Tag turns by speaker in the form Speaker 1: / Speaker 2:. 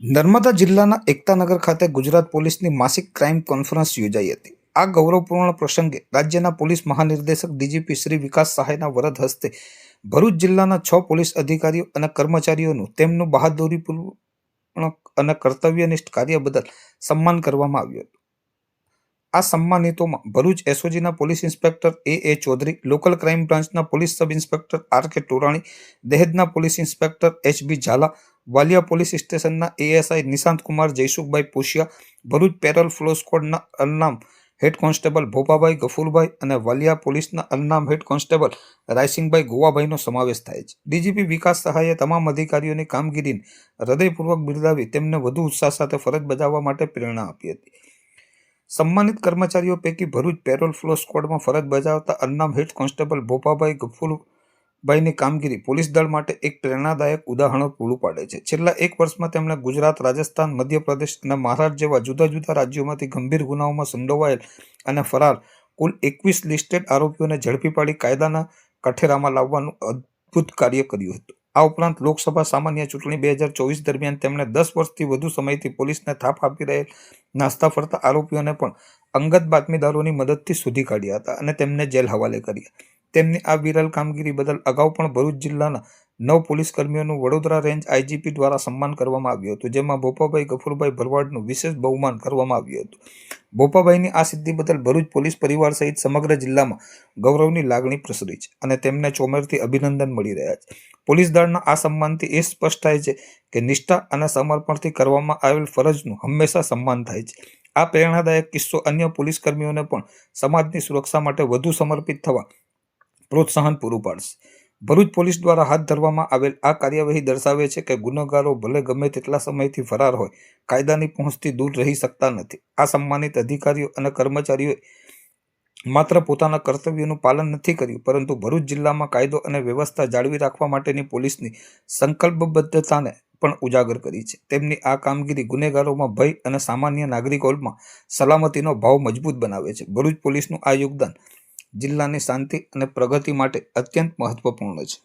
Speaker 1: નર્મદા જિલ્લાના એકતાનગર ખાતે ગુજરાત પોલીસની માસિક ક્રાઇમ કોન્ફરન્સ યોજાઈ હતી. આ ગૌરવપૂર્ણ પ્રસંગે રાજ્યના પોલીસ મહાનિર્દેશક ડીજીપી શ્રી વિકાસ સહાયના વરદ હસ્તે ભરૂચ જિલ્લાના છ પોલીસ અધિકારીઓ અને કર્મચારીઓનું તેમનું બહાદુરીપૂર્ણ અને કર્તવ્યનિષ્ઠ કાર્ય બદલ સન્માન કરવામાં આવ્યું હતું. આ સન્માનિતોમાં Bharuch એસઓજીના police inspector A A Chaudhari, local crime બ્રાન્ચના police sub inspector R K Torani, દહેજના police inspector H B Jhala, Valiya police સ્ટેશનના ASI Nishant Kumar, Jaysukhbhai Poshiya, Bharuch parole furlough સ્કોડના અલનામ હેડ કોન્સ્ટેબલ ભોપાભાઈ ગફુરભાઈ અને વાલિયા પોલીસના અલનામ હેડ કોન્સ્ટેબલ રાયસિંગભાઈ ગોવાભાઈનો સમાવેશ થાય છે. DGP વિકાસ સહાયે તમામ અધિકારીઓની કામગીરીને હૃદયપૂર્વક બિરદાવી તેમને વધુ ઉત્સાહ સાથે ફરજ બજાવવા માટે પ્રેરણા આપી હતી. સન્માનિત કર્મચારીઓ પૈકી ભરૂચ પેરોલ ફ્લો સ્કોડમાં ફરજ બજાવતા અન્નામ હેડ કોન્સ્ટેબલ ભોપાભાઈ ગફુલભાઈની કામગીરી પોલીસ દળ માટે એક પ્રેરણાદાયક ઉદાહરણ પૂરું પાડે છે. છેલ્લા એક વર્ષમાં તેમણે ગુજરાત, રાજસ્થાન મધ્યપ્રદેશ અને મહારાષ્ટ્ર જેવા જુદા જુદા રાજ્યોમાંથી ગંભીર ગુનાઓમાં સંડોવાયેલ અને ફરાર કુલ એકવીસ લિસ્ટેડ આરોપીઓને ઝડપી પાડી કાયદાના કઠેરામાં લાવવાનું અદ્ભુત કાર્ય કર્યું હતું. આ ઉપરાંત લોકસભા સામાન્ય ચૂંટણી બે હજાર ચોવીસ દરમિયાન તેમણે દસ વર્ષથી વધુ સમયથી પોલીસને થાપ આપી રહેલ નાસ્તા ફરતા આરોપીઓને પણ અંગત બાતમીદારોની મદદથી શોધી કાઢ્યા હતા અને તેમને જેલ હવાલે કર્યા. તેમની આ વિરલ કામગીરી બદલ અગાઉ પણ ભરૂચ જિલ્લાના નવ પોલીસ કર્મીઓનું વડોદરા રેન્જ આઈજીપી દ્વારા સન્માન કરવામાં આવ્યું હતું, જેમાં ભોપાભાઈ ગફુરભાઈ ભરવાડનું વિશેષ બહુમાન કરવામાં આવ્યું હતું. ભોપાભાઈની આ સિદ્ધિ બદલ ભરૂચ પોલીસ પરિવાર સહિત સમગ્ર જિલ્લામાં ગૌરવની લાગણી પ્રસરી છે અને તેમને ચોમેરથી અભિનંદન મળી રહ્યા છે. પોલીસ દળના આ સન્માનથી એ સ્પષ્ટ થાય છે કે નિષ્ઠા અને સમર્પણથી કરવામાં આવેલ ફરજનું હંમેશા સન્માન થાય છે. આ પ્રેરણાદાયક કિસ્સો અન્ય પોલીસ કર્મીઓને પણ સમાજની સુરક્ષા માટે વધુ સમર્પિત થવા પ્રોત્સાહન પૂરું પાડશે. ભરૂચ પોલીસ દ્વારા હાથ ધરવામાં આવેલ આ કાર્યવાહી દર્શાવે છે કે ગુનેગારો ભલે ગમે તેટલા સમયથી ફરાર હોય, કાયદાની પહોંચથી દૂર રહી શકતા નથી. આ સન્માનિત અધિકારીઓ અને કર્મચારીઓએ માત્ર પોતાના કર્તવ્યનું પાલન નથી કર્યું, પરંતુ ભરૂચ જિલ્લામાં કાયદો અને વ્યવસ્થા જાળવી રાખવા માટેની પોલીસની સંકલ્પબદ્ધતાને પણ ઉજાગર કરી છે. તેમની આ કામગીરી ગુનેગારોમાં ભય અને સામાન્ય નાગરિકોમાં સલામતીનો ભાવ મજબૂત બનાવે છે. ભરૂચ પોલીસનું આ યોગદાન જિલ્લાની શાંતિ અને પ્રગતિ માટે અત્યંત મહત્વપૂર્ણ છે.